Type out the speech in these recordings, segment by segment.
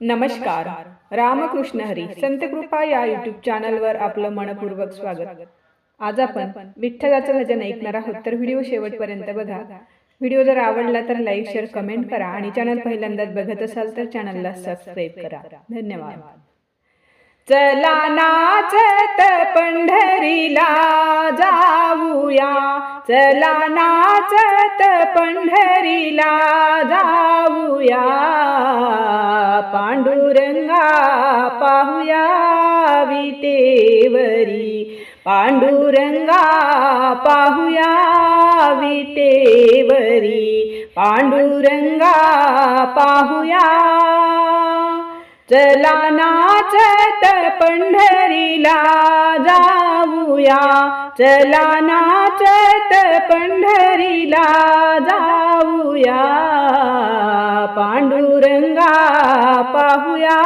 नमस्कार. रामकृष्ण हरी. संत कृपा या युट्यूब चॅनलवर आपलं मनपूर्वक स्वागत. आज आपण विठ्ठलाचं भजन ऐकणार आहोत तर व्हिडिओ शेवटपर्यंत बघा. व्हिडिओ जर आवडला तर लाईक शेअर कमेंट करा आणि चॅनल पहिल्यांदाच बघत असाल तर चॅनलला सबस्क्राईब करा. धन्यवाद. चला नाचत पंढरीला जाऊया. चला नाचत पंढरीला जाऊया. पांडुरंगा पाहुया विटेवरी. पांडुरंगा पाहुया विटेवरी. पांडुरंगा पाहुया. चला नाचत पंढरीला जाऊया. चला नाचत पंढरीला जाऊया. पांडुरंगा पाहुया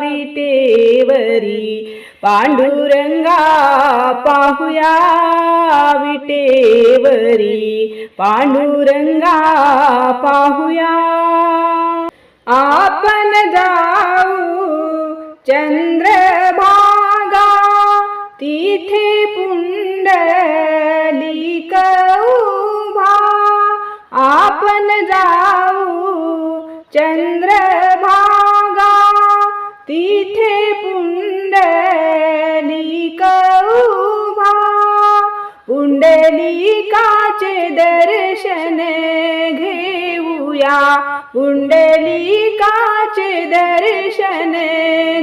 विटेवरी पांडुरंगा पाहुया विटेवरी पांडुरंगा पाहुया आपण जाऊ चंद्रभागा तिथे पुंडलिक उभा आपण जाऊ चंद्रभागा तिथे पुंडलिक उभा? पुंडलिकाचे दर्शन घेऊया. पुंडलिकाचे दर्शन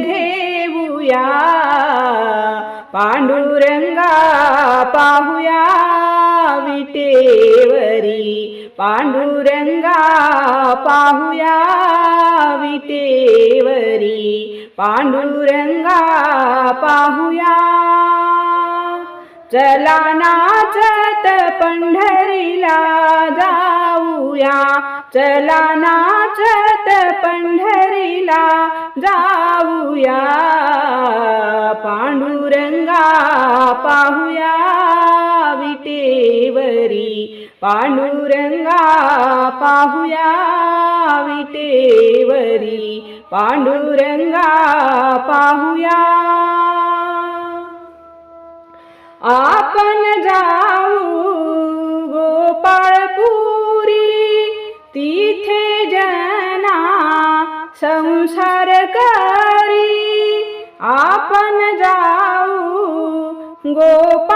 घेऊया. पांडुरंगा पाहुया विटेवरी. पांडुरंगा पाहुया तेवरी पांडुरंगा पाहुया चला नाचत पंढरीला जाऊया चला नाचत पंढरीला जाऊया पांडुरंगा पाहुया विटेवरी पांडुरंगा पाहुया विटेवरी. पांडुरंगा पाहुया. आपण जाऊ गोपाळपुरी. तिथे जना संसार करी. आपण जाऊ गोपाळ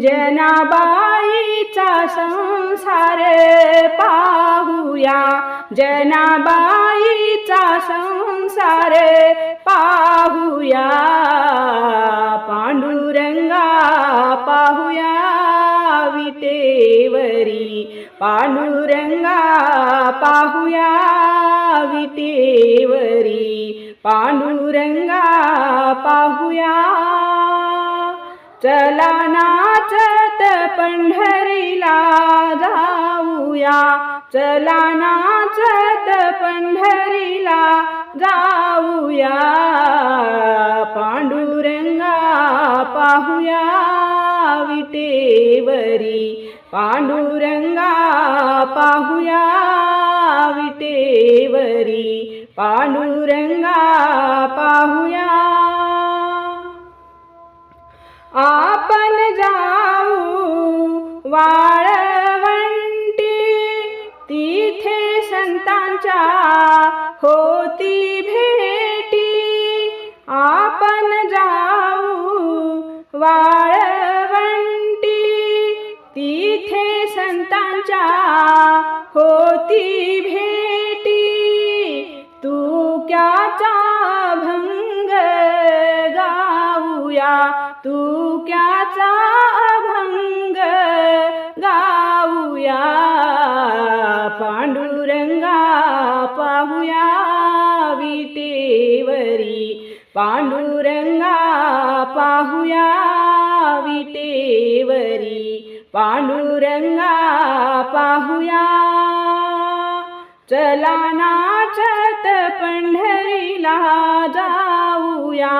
जनाबाईचा संसार पाहूया. जनाबाईचा संसार पाहूया. पांडुरंगा पाहूया विटेवरी. पांडुरंगा पाहूया विटेवरी. पांडुरंगा पाहूया चला नाचत पंढरीला जाऊया. चला नाचत पंढरीला जाऊया. पांडुरंगा पाहुया विटेवरी. पांडुरंगा पाहुया विटेवरी. पांडुरंगा पाहुया आपण जाऊ वाळवंटी. तिथे संतांच्या होती भेटी. आपण जाऊ वाळवंटी. तिथे संतांच्या होती भेटी पांडुरंगा पाहुया विटेवरी पांडुरंगा पाहुया. चला नाचत पंढरीला जाऊया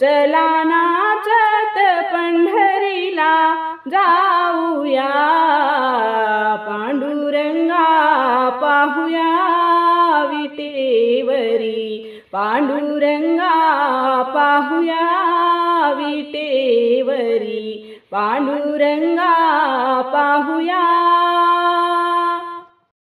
चला नाचत पंढरीला जाऊया. पांडुरंगा पाहुया विटेवरी. पांडुरंगा पाहुया